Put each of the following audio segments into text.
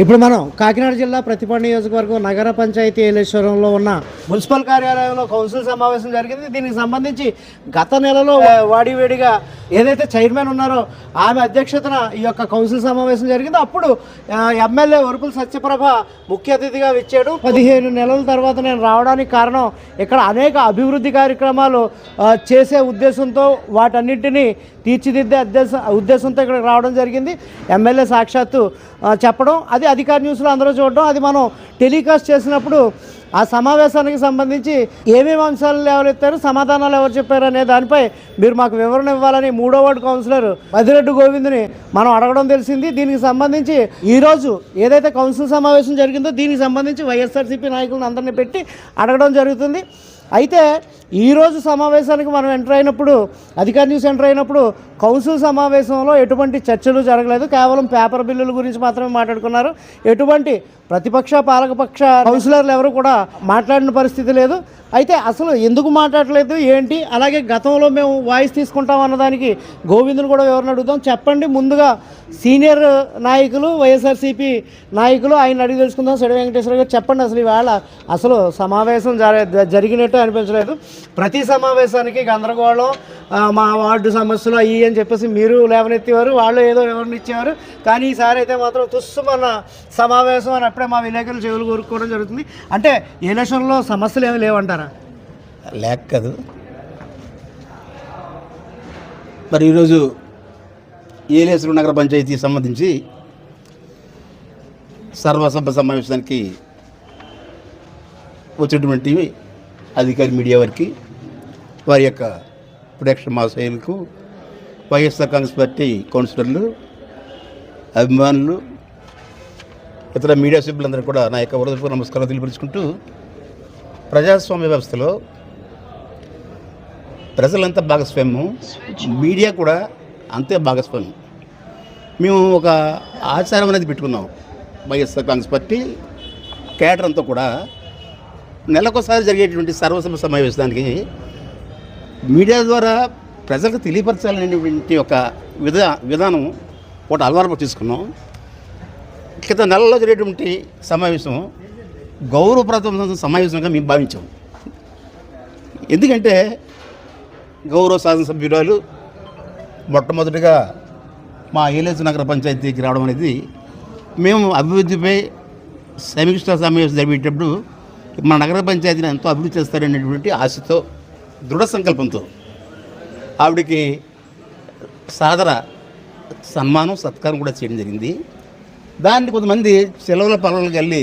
ఇప్పుడు మనం కాకినాడ జిల్లా ప్రతిపాడు నియోజకవర్గం నగర పంచాయతీ ఏలేశ్వరంలో ఉన్న మున్సిపల్ కార్యాలయంలో కౌన్సిల్ సమావేశం జరిగింది. దీనికి సంబంధించి గత నెలలో వాడివేడిగా ఏదైతే చైర్మన్ ఉన్నారో ఆమె అధ్యక్షతన ఈ యొక్క కౌన్సిల్ సమావేశం జరిగింది. అప్పుడు ఎమ్మెల్యే వరుపుల సత్యప్రభ ముఖ్య అతిథిగా ఇచ్చాడు పదిహేను నెలల తర్వాత నేను రావడానికి కారణం ఇక్కడ అనేక అభివృద్ధి కార్యక్రమాలు చేసే ఉద్దేశంతో వాటన్నింటినీ తీర్చిదిద్దే ఉద్దేశ ఉద్దేశంతో ఇక్కడికి రావడం జరిగింది. ఎమ్మెల్యే సాక్షాత్తు చెప్పడం అది అధికార న్యూస్లో అందరూ చూడడం అది మనం టెలికాస్ట్ చేసినప్పుడు ఆ సమావేశానికి సంబంధించి ఏమేమి అంశాలు ఎవరెత్తారు సమాధానాలు ఎవరు చెప్పారు అనే దానిపై మీరు మాకు వివరణ ఇవ్వాలని మూడో వార్డు కౌన్సిలర్ మదిరెడ్డి గోవింద్ని మనం అడగడం తెలిసింది. దీనికి సంబంధించి ఈరోజు ఏదైతే కౌన్సిల్ సమావేశం జరిగిందో దీనికి సంబంధించి వైఎస్ఆర్సీపీ నాయకులను అందరినీ పెట్టి అడగడం జరుగుతుంది. అయితే ఈరోజు సమావేశానికి మనం ఎంటర్ అయినప్పుడు అధికార న్యూస్ ఎంటర్ అయినప్పుడు కౌన్సిల్ సమావేశంలో ఎటువంటి చర్చలు జరగలేదు. కేవలం పేపర్ బిల్లుల గురించి మాత్రమే మాట్లాడుకున్నారు. ఎటువంటి ప్రతిపక్ష పాలకపక్ష కౌన్సిలర్లు ఎవరు కూడా మాట్లాడిన పరిస్థితి లేదు. అయితే అసలు ఎందుకు మాట్లాడలేదు? ఏంటి? అలాగే గతంలో మేము వాయిస్ తీసుకుంటాం అన్నదానికి గోవిందుని కూడా వివరణ అడుగుతాం చెప్పండి. ముందుగా సీనియర్ నాయకులు వైఎస్ఆర్సీపీ నాయకులు ఆయన అడిగి తెలుసుకుందాం. సెడి వెంకటేశ్వర గారు చెప్పండి. అసలు ఇవాళ అసలు సమావేశం జరిగినట్టు అనిపించలేదు. ప్రతి సమావేశానికి గందరగోళం మా వార్డు సమస్యలు అయ్యి అని చెప్పేసి మీరు లేవనెత్తేవారు వాళ్ళు ఏదో వివరణ ఇచ్చేవారు. కానీ ఈసారి అయితే మాత్రం తుస్సుమన్న సమావేశం అని అప్పుడే మా విలేకరులు చెవులు కోరుకోవడం జరుగుతుంది. అంటే ఎలక్షన్లో సమస్యలు ఏమి లేవంటారా? లేక కాదు. మరి ఈరోజు ఏలేశ్వరం నగర పంచాయతీకి సంబంధించి సర్వసభ సమావేశానికి వచ్చినటువంటి అధికారి మీడియా వారికి వారి యొక్క ప్రొడక్షన్ మాసైలకు వైఎస్ఆర్ కాంగ్రెస్ పార్టీ కౌన్సిలర్లు అభిమానులు ఇతర మీడియా సభ్యులందరూ కూడా నా యొక్క హృదయపూర్వక నమస్కారం తెలియపరుచుకుంటూ ప్రజాస్వామ్య వ్యవస్థలో ప్రజలంతా భాగస్వామ్యం మీడియా కూడా అంతే భాగస్వామ్యం. మేము ఒక ఆచారం అనేది పెట్టుకున్నాం వైఎస్ఆర్ కాంగ్రెస్ పార్టీ కేటర్ అంతా కూడా నెలకొకసారి జరిగేటువంటి సర్వసభ సమావేశానికి మీడియా ద్వారా ప్రజలకు తెలియపరచాలనేటువంటి ఒక విధా విధానం ఒకటి అలవాటు తీసుకున్నాం. క్రితం నెలలో జరిగేటువంటి సమావేశం గౌరవప్రదమైన సమావేశంగా మేము భావించాం. ఎందుకంటే గౌరవ శాసనసభ్యురాలు మొట్టమొదటిగా మా ఏలేసు నగర పంచాయతీకి రావడం అనేది మేము అభివృద్ధిపై సమీక్ష సమావేశం జరిపేటప్పుడు మన నగర పంచాయతీని ఎంతో అభివృద్ధి చేస్తారనేటువంటి ఆశతో దృఢ సంకల్పంతో ఆవిడకి సాదర సన్మానం సత్కారం కూడా చేయడం జరిగింది. దాన్ని కొంతమంది సెలవుల పనులకు వెళ్ళి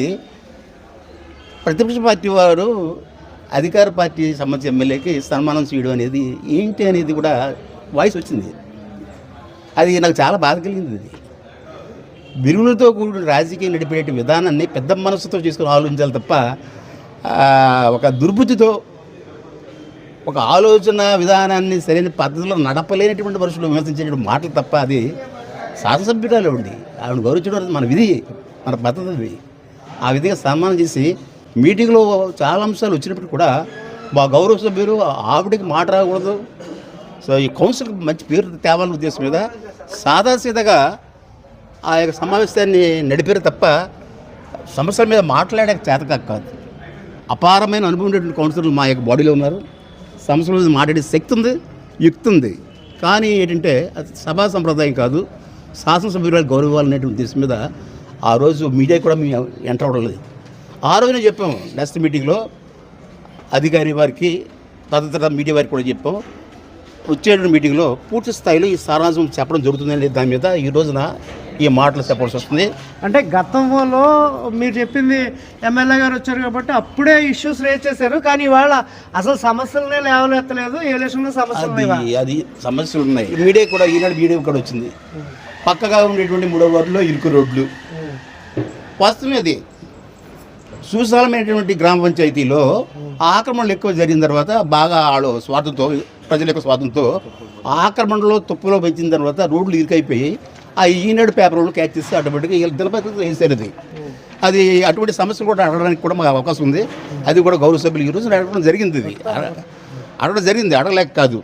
ప్రతిపక్ష పార్టీ వారు అధికార పార్టీ సంబంధించిన ఎమ్మెల్యేకి సన్మానం చేయడం అనేది ఏంటి అనేది కూడా వాయిస్ వచ్చింది. అది నాకు చాలా బాధ కలిగింది. అది విలువలతో కూడిన రాజకీయం నడిపేట విధానాన్ని పెద్ద మనసుతో చేసుకుని ఆలోచించాలి తప్ప ఒక దుర్బుద్ధితో ఒక ఆలోచన విధానాన్ని సరైన పద్ధతిలో నడపలేనటువంటి మనుషులు విమర్శించేటువంటి మాటలు తప్ప అది శాసనసభ్యురాలు ఉండి ఆవిడ గౌరవించడం అనేది మన విధి మన పద్ధతి ఆ విధిగా సన్మానం చేసి మీటింగ్లో చాలా అంశాలు వచ్చినప్పుడు కూడా మా గౌరవ సభ్యులు ఆవిడకి మాట రాకూడదు. సో ఈ కౌన్సిల్కి మంచి పేరు తేవాలనే ఉద్దేశం మీద సాదాసీదగా ఆ యొక్క సమావేశాన్ని నడిపారు తప్ప సమస్యల మీద మాట్లాడే చేతకాక కాదు. అపారమైన అనుభవం ఉన్నటువంటి కౌన్సిలర్లు మా యొక్క బాడీలో ఉన్నారు. సమస్యల మాట్లాడే శక్తి ఉంది యుక్తి ఉంది. కానీ ఏంటంటే అది సభా సంప్రదాయం కాదు శాసనసభ్యురాలు గౌరవాలనేటువంటి ఉద్దేశం మీద ఆ రోజు మీడియా కూడా మేము ఎంటర్ అవ్వడం లేదు. ఆ రోజునే చెప్పాము నెక్స్ట్ మీటింగ్లో అధికారి వారికి తదితర మీడియా వారికి కూడా చెప్పాం. వచ్చేటువంటి మీటింగ్లో పూర్తి స్థాయిలో ఈ సారాంశం చెప్పడం జరుగుతుందని దాని మీద ఈ రోజున ఈ మాటలు చెప్పాల్సి వస్తుంది. అంటే గతంలో మీరు చెప్పింది ఎమ్మెల్యే గారు వచ్చారు కాబట్టి అప్పుడే ఇష్యూస్ రేజ్ చేశారు. కానీ ఇవాళ అసలు సమస్యలనే లేవనెత్తలేదు. ఎలక్షన్లో సమస్యలు లేవా? అది అది సమస్యలు ఉన్నాయి. మీడియా కూడా ఈనాడు మీడియా కూడా వచ్చింది. పక్కగా ఉండేటువంటి మూడో వార్డులో ఇరుకు రోడ్లు. వాస్తవమే అది సువిశాలమైనటువంటి గ్రామ పంచాయతీలో ఆక్రమణలు ఎక్కువ జరిగిన తర్వాత బాగా వాళ్ళు స్వార్థంతో ప్రజల యొక్క స్వార్థంతో ఆక్రమణలో తుప్పులో పెంచిన తర్వాత రోడ్లు ఇరుకైపోయి ఆ ఈనాడు పేపర్లు క్యాచ్ చేస్తే ఆటోమేటిక్గా దినపత్రిక వేసారు అది అది అటువంటి సమస్యలు కూడా అడగడానికి కూడా మాకు అవకాశం ఉంది. అది కూడా గౌరవ సభ్యులు ఈ అడగడం జరిగింది ఇది. అడగడం జరిగింది అడగలేక కాదు.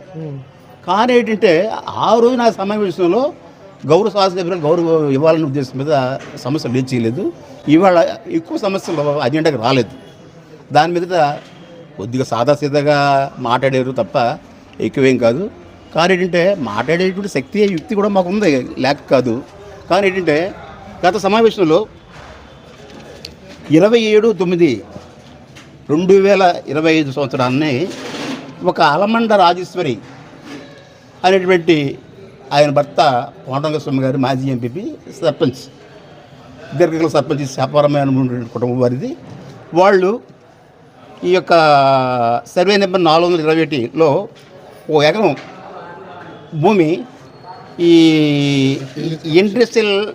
కానీ ఏంటంటే ఆ రోజు నా సమావేశంలో గౌరవ శాసనసభ్యులు గౌరవ ఇవ్వాలనే ఉద్దేశం మీద సమస్య లేచి చేయలేదు. ఇవాళ ఎక్కువ సమస్యలు అజెండాకి రాలేదు. దాని మీద కొద్దిగా సాదాసీదాగా మాట్లాడారు తప్ప ఎక్కువేం కాదు. కానీ ఏంటంటే మాట్లాడేటువంటి శక్తి యుక్తి కూడా మాకు ఉంది లేక కాదు. కానీ ఏంటంటే గత సమావేశంలో ఇరవై ఏడు తొమ్మిది రెండు వేల ఇరవై ఐదు సంవత్సరాన్ని ఒక అలమండ రాజేశ్వరి అనేటువంటి ఆయన భర్త కోటంగస్వామి గారు మాజీ ఎంపీ సర్పంచ్ దీర్ఘకాల సర్పంచ్ శాపారమైన కుటుంబం వారిది. వాళ్ళు ఈ యొక్క సర్వే నెంబర్ నాలుగు వందల ఇరవై ఒకటిలో ఓ ఎకరం భూమి ఈ ఇండస్ట్రియల్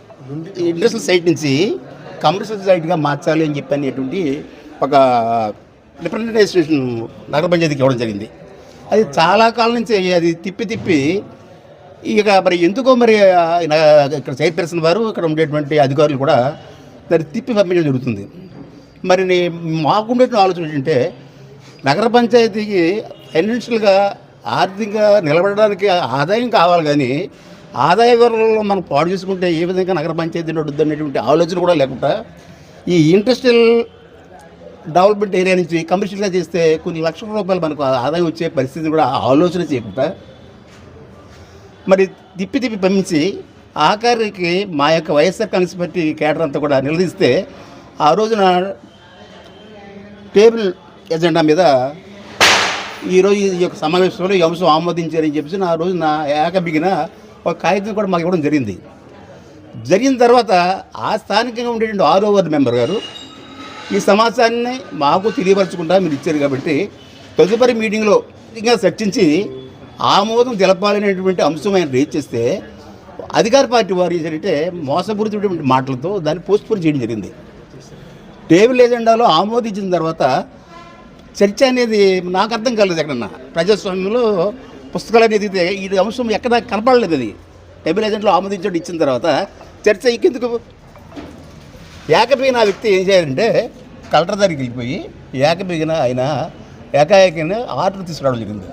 ఇండస్ట్రియల్ సైట్ నుంచి కమర్షియల్ సైట్గా మార్చాలి అని చెప్పి అనేటువంటి ఒక రిప్రజెంటేషన్ నగర పంచాయతీకి ఇవ్వడం జరిగింది. అది చాలా కాలం నుంచి అది తిప్పి తిప్పి ఇక మరి ఎందుకో మరి ఆయన ఇక్కడ చైర్పర్సన్ వారు ఇక్కడ ఉండేటువంటి అధికారులు కూడా దాన్ని తిప్పి పంపించడం జరుగుతుంది. మరి నే- మాకుండే ఆలోచన ఏంటంటే నగర పంచాయతీకి ఫైనాన్షియల్గా ఆర్థికంగా నిలబడడానికి ఆదాయం కావాలి కానీ ఆదాయ వనరులను మనం పాడు చేసుకుంటే ఏ విధంగా నగర పంచాయతీ నడుద్ది అనేటువంటి ఆలోచన కూడా లేకుండా ఈ ఇండస్ట్రియల్ డెవలప్మెంట్ ఏరియా నుంచి కమర్షియల్గా చేస్తే కొన్ని లక్షల రూపాయలు మనకు ఆదాయం వచ్చే పరిస్థితి కూడా ఆలోచన చేయకుండా మరి తిప్పి తిప్పి పంపించి ఆఖరికి మా యొక్క వైఎస్ఆర్ కాంగ్రెస్ పార్టీ కేటర్ అంతా కూడా నిలదీస్తే ఆ రోజున టేబుల్ ఎజెండా మీద ఈరోజు ఈ యొక్క సమావేశంలో ఈ అంశం ఆమోదించారని చెప్పేసి నా రోజున ఏకబిగిన ఒక కాగితం కూడా మాకు ఇవ్వడం జరిగింది. జరిగిన తర్వాత ఆ స్థానికంగా ఉండేటువంటి ఆరో వార్డు మెంబర్ గారు ఈ సమాచారాన్ని మాకు తెలియపరచకుండా మీరు ఇచ్చారు కాబట్టి తదుపరి మీటింగ్లో ఇంకా చర్చించి ఆమోదం తెలపాలనేటువంటి అంశం ఆయన రేజ్ చేస్తే అధికార పార్టీ వారు ఏంటంటే మోసపూరితమైనటువంటి మాటలతో దాన్ని పోస్ట్పోన్ చేయడం జరిగింది. టేబుల్ ఎజెండాలో ఆమోదించిన తర్వాత చర్చ అనేది నాకు అర్థం కాలేదు ఎక్కడన్నా. ప్రజాస్వామ్యంలో పుస్తకాలు అనేది ఇది ఈ అంశం ఎక్కడ కనపడలేదు అది. టేబుల్ ఏజెంట్లో ఆమోదించడం ఇచ్చిన తర్వాత చర్చ ఇంకెందుకు ఏకబిగిన ఆ వ్యక్తి ఏం చేయాలంటే కలెక్టర్ దగ్గరికి వెళ్ళిపోయి ఏకబిగిన ఆయన ఏకాఏకైన ఆర్డర్ తీసుకురావడం జరిగింది.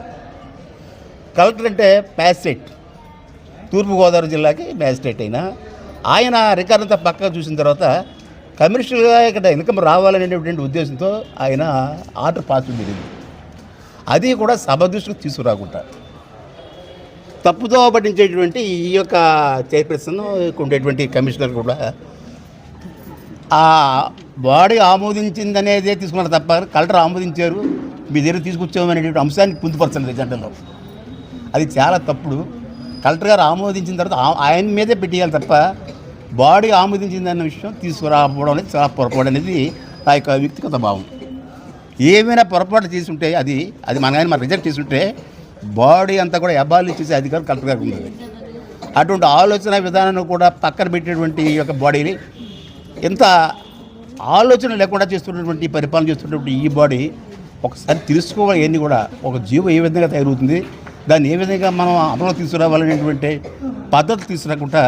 కలెక్టర్ అంటే మ్యాజిస్ట్రేట్. తూర్పుగోదావరి జిల్లాకి మ్యాజిస్ట్రేట్ అయినా. ఆయన రికార్డ్ అంతా పక్కగా చూసిన తర్వాత కమర్షియల్గా ఇక్కడ ఇన్కమ్ రావాలనేటువంటి ఉద్దేశంతో ఆయన ఆర్డర్ పాస్ జరిగింది. అది కూడా సభ దృష్టికి తీసుకురాకుండా. తప్పుతో పట్టించేటువంటి ఈ యొక్క చైర్పర్సన్ ఉండేటువంటి కమిషనర్ కూడా ఆ బాడీ ఆమోదించిందనేదే తీసుకున్నారు తప్ప కలెక్టర్ ఆమోదించారు. మీ దగ్గర తీసుకొచ్చామనేటువంటి అంశాన్ని పొందుపరచలేదు ఎజెండాలో అది చాలా తప్పుడు. కలెక్టర్ గారు ఆమోదించిన తర్వాత ఆయన మీదే పెట్టేయాలి తప్ప బాడీ ఆమోదించిందన్న విషయం తీసుకురాకపోవడం అనేది చాలా పొరపాటు అనేది నా యొక్క వ్యక్తిగత భావం. ఏమైనా పొరపాటు తీసుంటే అది అది మన కానీ మనం రిజెక్ట్ చేసుంటే బాడీ అంతా కూడా ఎబాలి చేసే అధికారం కలెక్టర్ గారికి అటువంటి ఆలోచన విధానాన్ని కూడా పక్కన పెట్టేటువంటి ఈ యొక్క బాడీని ఎంత ఆలోచన లేకుండా చేస్తున్నటువంటి పరిపాలన చేస్తున్నటువంటి ఈ బాడీ ఒకసారి తెలుసుకోవాలి ఇవన్నీ కూడా. ఒక జీవం ఏ విధంగా తయారవుతుంది దాన్ని ఏ విధంగా మనం అమలు తీసుకురావాలనేటువంటి పద్ధతి తీసుకురాకుండా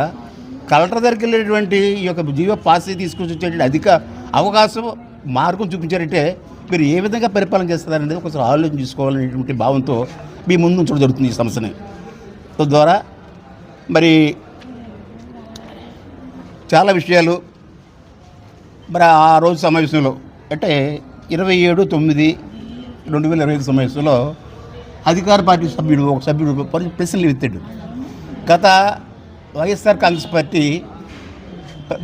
కలెక్టర్ దగ్గరికి వెళ్ళేటువంటి ఈ యొక్క జీవ పాసి తీసుకొచ్చి వచ్చేటువంటి అధిక అవకాశం మార్గం చూపించారంటే మీరు ఏ విధంగా పరిపాలన చేస్తారనేది ఒకసారి ఆలోచన చేసుకోవాలనేటువంటి భావంతో మీ ముందు ఉంచడం జరుగుతుంది ఈ సమస్యని. తద్వారా మరి చాలా విషయాలు మరి ఆ రోజు సమావేశంలో అంటే ఇరవై ఏడు తొమ్మిది రెండు వేల ఇరవై ఐదు సమావేశంలో అధికార పార్టీ సభ్యుడు ఒక సభ్యుడు ప్రశ్నలు ఎత్తాడు. గత వైఎస్ఆర్ కాంగ్రెస్ పార్టీ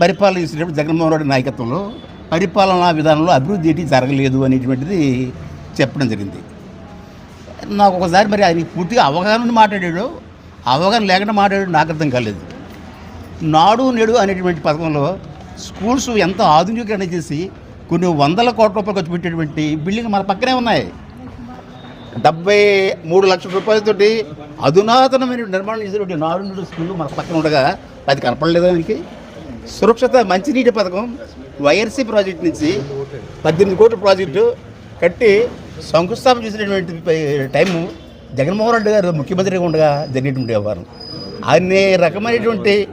పరిపాలన చేసినప్పుడు జగన్మోహన్ రెడ్డి నాయకత్వంలో పరిపాలనా విధానంలో అభివృద్ధి ఏంటి జరగలేదు అనేటువంటిది చెప్పడం జరిగింది. నాకు ఒకసారి మరి ఆయన పూర్తిగా అవగాహన మాట్లాడాడు అవగాహన లేకుండా మాట్లాడాడు నాకు అర్థం కాలేదు. నాడు నేడు అనేటువంటి పథకంలో స్కూల్స్ ఎంత ఆధునికీకరణ చేసి కొన్ని వందల కోట్ల రూపాయలు ఖర్చు పెట్టేటువంటి బిల్డింగ్ మన పక్కనే ఉన్నాయి. డెబ్బై మూడు లక్షల రూపాయలతోటి అధునాతనమైన నిర్మాణం చేసినటువంటి నాడు నేడు స్కూల్ మన పక్కన ఉండగా అది కనపడలేదా దానికి సురక్షిత మంచినీటి పథకం వైఎస్సీ ప్రాజెక్ట్ నుంచి పద్దెనిమిది కోట్ల ప్రాజెక్టు కట్టి శంకుస్థాపన చేసినటువంటి టైము జగన్మోహన్ రెడ్డి గారు ముఖ్యమంత్రిగా ఉండగా జరిగినటువంటి వ్యవహారం. అనే రకమైనటువంటి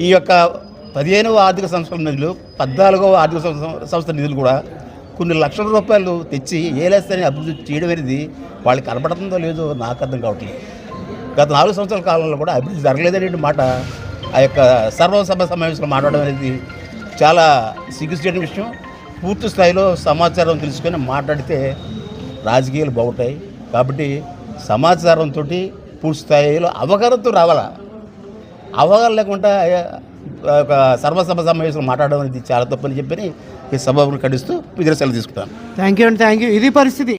ఈ యొక్క పదిహేనవ ఆర్థిక సంవత్సరం నిధులు పద్నాలుగవ ఆర్థిక సంవత్సరం సంస్థ నిధులు కూడా కొన్ని లక్షల రూపాయలు తెచ్చి ఏలేస్తని అభివృద్ధి చేయడం అనేది వాళ్ళకి కనబడుతుందో లేదో నాకు అర్థం కావట్లేదు. గత నాలుగు సంవత్సరాల కాలంలో కూడా అభివృద్ధి జరగలేదనే మాట ఆ యొక్క సర్వసభ సమావేశంలో మాట్లాడడం అనేది చాలా సిగ్గుచేయని విషయం. పూర్తి స్థాయిలో సమాచారం తెలుసుకొని మాట్లాడితే రాజకీయాలు బాగుంటాయి. కాబట్టి సమాచారంతో పూర్తి స్థాయిలో అవగాహనతో రావాలా? అవగాహన లేకుండా ఒక సర్వసభ సమావేశంలో మాట్లాడడం అనేది చాలా తప్పని చెప్పని ఈ సభను ఖండిస్తూ విద్యాశాల తీసుకుంటాను. థ్యాంక్ యూ అండి థ్యాంక్ యూ ఇది పరిస్థితి.